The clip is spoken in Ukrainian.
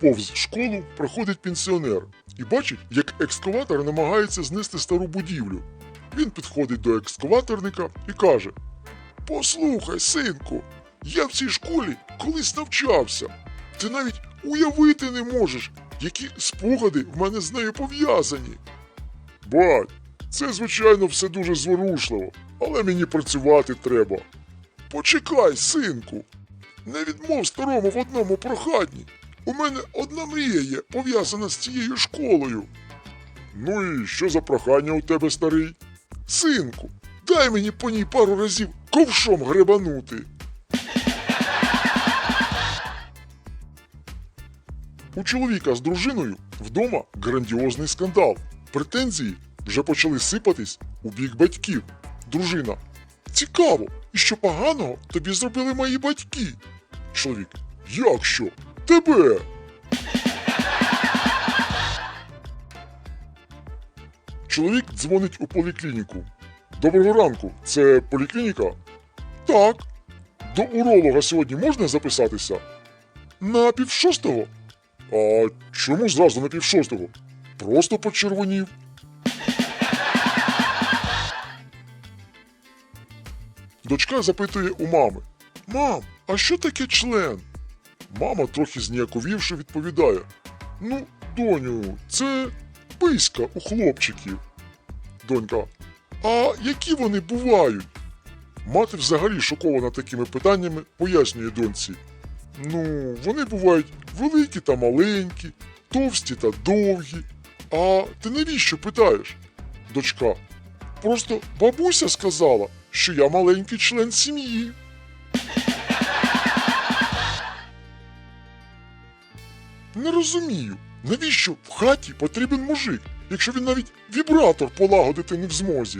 Повз школу проходить пенсіонер і бачить, як екскаватор намагається знести стару будівлю. Він підходить до екскаваторника і каже: Послухай, синку, я в цій школі колись навчався. Ти навіть уявити не можеш, які спогади в мене з нею пов'язані. Бать, це, звичайно, все дуже зворушливо, але мені працювати треба. Почекай, синку, не відмов старому в одному проханні. У мене одна мрія є, пов'язана з цією школою. Ну і що за прохання у тебе, старий? Синку, дай мені по ній пару разів ковшом гребанути. У чоловіка з дружиною вдома грандіозний скандал. Претензії вже почали сипатись у бік батьків. Дружина. Цікаво, і що поганого тобі зробили мої батьки? Чоловік. Як що? Тебе? Чоловік дзвонить у поліклініку. Доброго ранку, це поліклініка? Так. До уролога сьогодні можна записатися? На півшостого? А чому зразу на півшостого? Просто почервонів. Дочка запитує у мами: Мам, а що таке член? Мама, трохи зніяковівши, відповідає: Ну, доню, це писька у хлопчиків. Донька, а які вони бувають? Мати взагалі шокована такими питаннями, пояснює доньці. Ну, вони бувають великі та маленькі, товсті та довгі. А ти навіщо питаєш? Дочка. Просто бабуся сказала, що я маленький член сім'ї. Не розумію, навіщо в хаті потрібен мужик, якщо він навіть вібратор полагодити не в змозі.